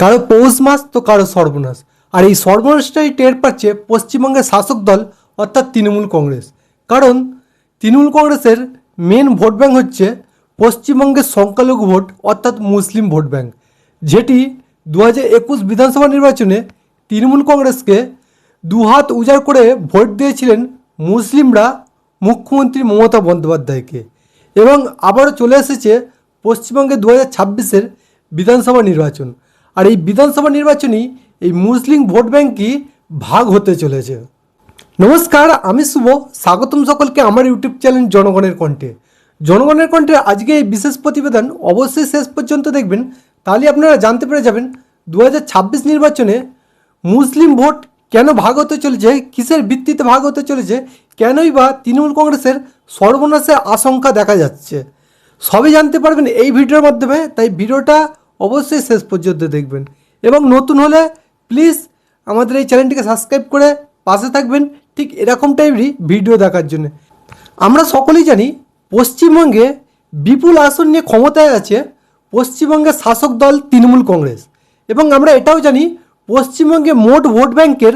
কারও পৌষ মাস তো কারও সর্বনাশ। আর এই সর্বনাশটাই টের পাচ্ছে পশ্চিমবঙ্গের শাসক দল, অর্থাৎ তৃণমূল কংগ্রেস। কারণ তৃণমূল কংগ্রেসের মেন ভোট ব্যাঙ্ক হচ্ছে পশ্চিমবঙ্গের সংখ্যালঘু ভোট অর্থাৎ মুসলিম ভোট ব্যাঙ্ক যেটি দু একুশ বিধানসভা নির্বাচনে তৃণমূল কংগ্রেসকে দুহাত উজাড় করে ভোট দিয়েছিলেন মুসলিমরা মুখ্যমন্ত্রী মমতা বন্দ্যোপাধ্যায়কে। এবং আবারও চলে এসেছে পশ্চিমবঙ্গে দু হাজার ছাব্বিশের বিধানসভা নির্বাচন। আর এই বিধানসভা নির্বাচনই এই মুসলিম ভোট ব্যাঙ্কই ভাগ হতে চলেছে। নমস্কার, আমি শুভ। স্বাগতম সকলকে আমার ইউটিউব চ্যানেল জনগণের কণ্ঠে। জনগণের কণ্ঠে আজকে এই বিশেষ প্রতিবেদন অবশ্যই শেষ পর্যন্ত দেখবেন। তাহলে আপনারা জানতে পেরে যাবেন দু হাজার ছাব্বিশ নির্বাচনে মুসলিম ভোট কেন ভাগ হতে চলেছে, কিসের ভিত্তিতে ভাগ হতে চলেছে, কেনই বা তৃণমূল কংগ্রেসের সর্বনাশের আশঙ্কা দেখা যাচ্ছে। সবই জানতে পারবেন এই ভিডিওর মাধ্যমে, তাই ভিডিওটা অবশ্যই শেষ পর্যন্ত দেখবেন। এবং নতুন হলে প্লিজ আমাদের এই চ্যানেলটিকে সাবস্ক্রাইব করে পাশে থাকবেন ঠিক এরকম টাইপেরই ভিডিও দেখার জন্য। আমরা সকলেই জানি পশ্চিমবঙ্গে বিপুল আসন নিয়ে ক্ষমতায় আছে পশ্চিমবঙ্গের শাসক দল তৃণমূল কংগ্রেস। এবং আমরা এটাও জানি পশ্চিমবঙ্গে মোট ভোট ব্যাংকের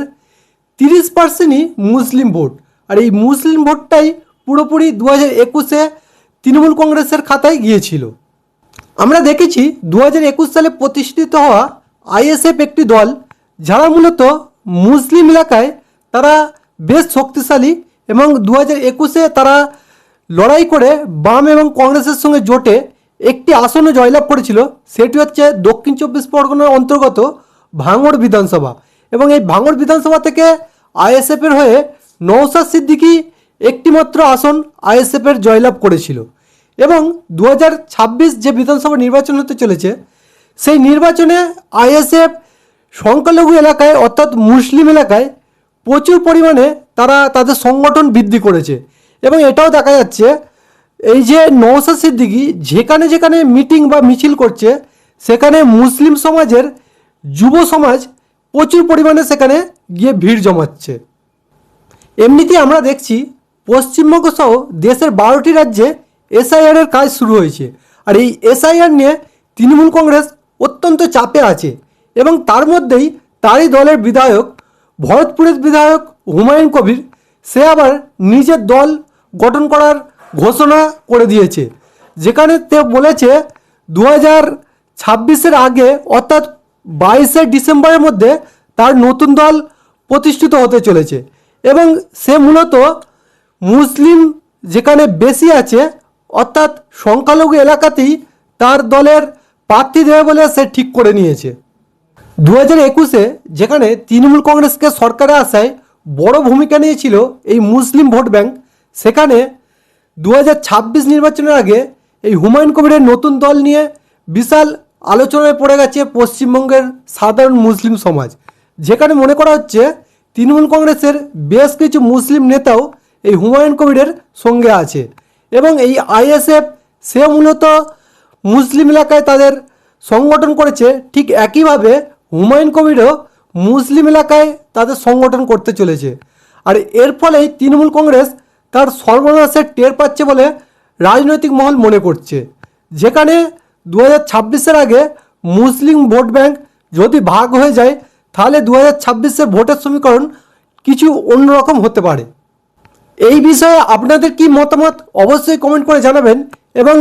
তিরিশ পার্সেন্টই মুসলিম ভোট। আর এই মুসলিম ভোটটাই পুরোপুরি দু হাজার একুশে তৃণমূল কংগ্রেসের খাতায় গিয়েছিল। আমরা দেখেছি দু হাজার একুশ সালে প্রতিষ্ঠিত হওয়া আইএসএফ একটি দল, যারা মূলত মুসলিম এলাকায় তারা বেশ শক্তিশালী এবং দু হাজার একুশে তারা লড়াই করে বাম এবং কংগ্রেসের সঙ্গে জোটে একটি আসনে জয়লাভ করেছিল। সেটি হচ্ছে দক্ষিণ চব্বিশ পরগনার অন্তর্গত ভাঙড় বিধানসভা। এবং এই ভাঙড় বিধানসভা থেকে আইএসএফের হয়ে নৌসাদ সিদ্দিকী একটিমাত্র আসন আইএসএফের জয়লাভ করেছিল। এবং দু হাজার ছাব্বিশ যে বিধানসভা নির্বাচন হতে চলেছে, সেই নির্বাচনে আইএসএফ সংখ্যালঘু এলাকায় অর্থাৎ মুসলিম এলাকায় প্রচুর পরিমাণে তারা তাদের সংগঠন বৃদ্ধি করেছে। এবং এটাও দেখা যাচ্ছে, এই যে নওসাদ সিদ্দিকি যেখানে যেখানে মিটিং বা মিছিল করছে, সেখানে মুসলিম সমাজের যুব সমাজ প্রচুর পরিমাণে সেখানে গিয়ে ভিড় জমাচ্ছে। এমনিতেই আমরা দেখছি পশ্চিমবঙ্গ সহ দেশের বারোটি রাজ্যে এসআইআর এর কাজ শুরু হয়েছে। আর এই এসআইআর নিয়ে তৃণমূল কংগ্রেস অত্যন্ত চাপে আছে এবং তার মধ্যেই তারই দলের বিধায়ক, ভরতপুরের বিধায়ক হুমায়ুন কবির, সে আবার নিজের দল গঠন করার ঘোষণা করে দিয়েছে। যেখানে তে বলেছে দু হাজার ছাব্বিশের আগে অর্থাৎ বাইশে ডিসেম্বরের মধ্যে তার নতুন দল প্রতিষ্ঠিত হতে চলেছে এবং সে মূলত মুসলিম যেখানে বেশি আছে অর্থাৎ সংখ্যালঘু এলাকাতেই তার দলের প্রার্থী দেবে বলে সে ঠিক করে নিয়েছে। দু হাজার একুশে যেখানে তৃণমূল কংগ্রেসকে সরকারে আসায় বড় ভূমিকা নিয়েছিল এই মুসলিম ভোট ব্যাংক, সেখানে দু হাজার ছাব্বিশ নির্বাচনের আগে এই হুমায়ুন কবিরের নতুন দল নিয়ে বিশাল আলোচনায় পড়ে গেছে পশ্চিমবঙ্গের সাধারণ মুসলিম সমাজ। যেখানে মনে করা হচ্ছে তৃণমূল কংগ্রেসের বেশ কিছু মুসলিম নেতাও এই হুমায়ুন কবিরের সঙ্গে আছে। এবং এই আইএসএফ সে মূলত মুসলিম এলাকায় তাদের সংগঠন করেছে। ঠিক একইভাবে হুমায়ুন কবিরও মুসলিম এলাকায় তাদের সংগঠন করতে চলেছে। আর এর ফলেই তৃণমূল কংগ্রেস তার সর্বনাশের টের পাচ্ছে বলে রাজনৈতিক মহল মনে করছে। যেখানে দু হাজার আগে মুসলিম ভোট ব্যাংক যদি ভাগ হয়ে যায়, তাহলে দু হাজার ভোটের সমীকরণ কিছু অন্যরকম হতে পারে। এই বিষয়ে আপনাদের কি মতামত অবশ্যই কমেন্ট করে জানাবেন এবং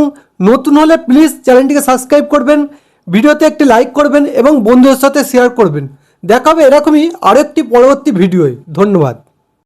নতুন হলে প্লিজ চ্যানেলটিকে সাবস্ক্রাইব করবেন, ভিডিওতে একটি লাইক করবেন এবং বন্ধুদের সাথে শেয়ার করবেন। দেখাবে এরকমই আরেকটি পরবর্তী ভিডিওয়। ধন্যবাদ।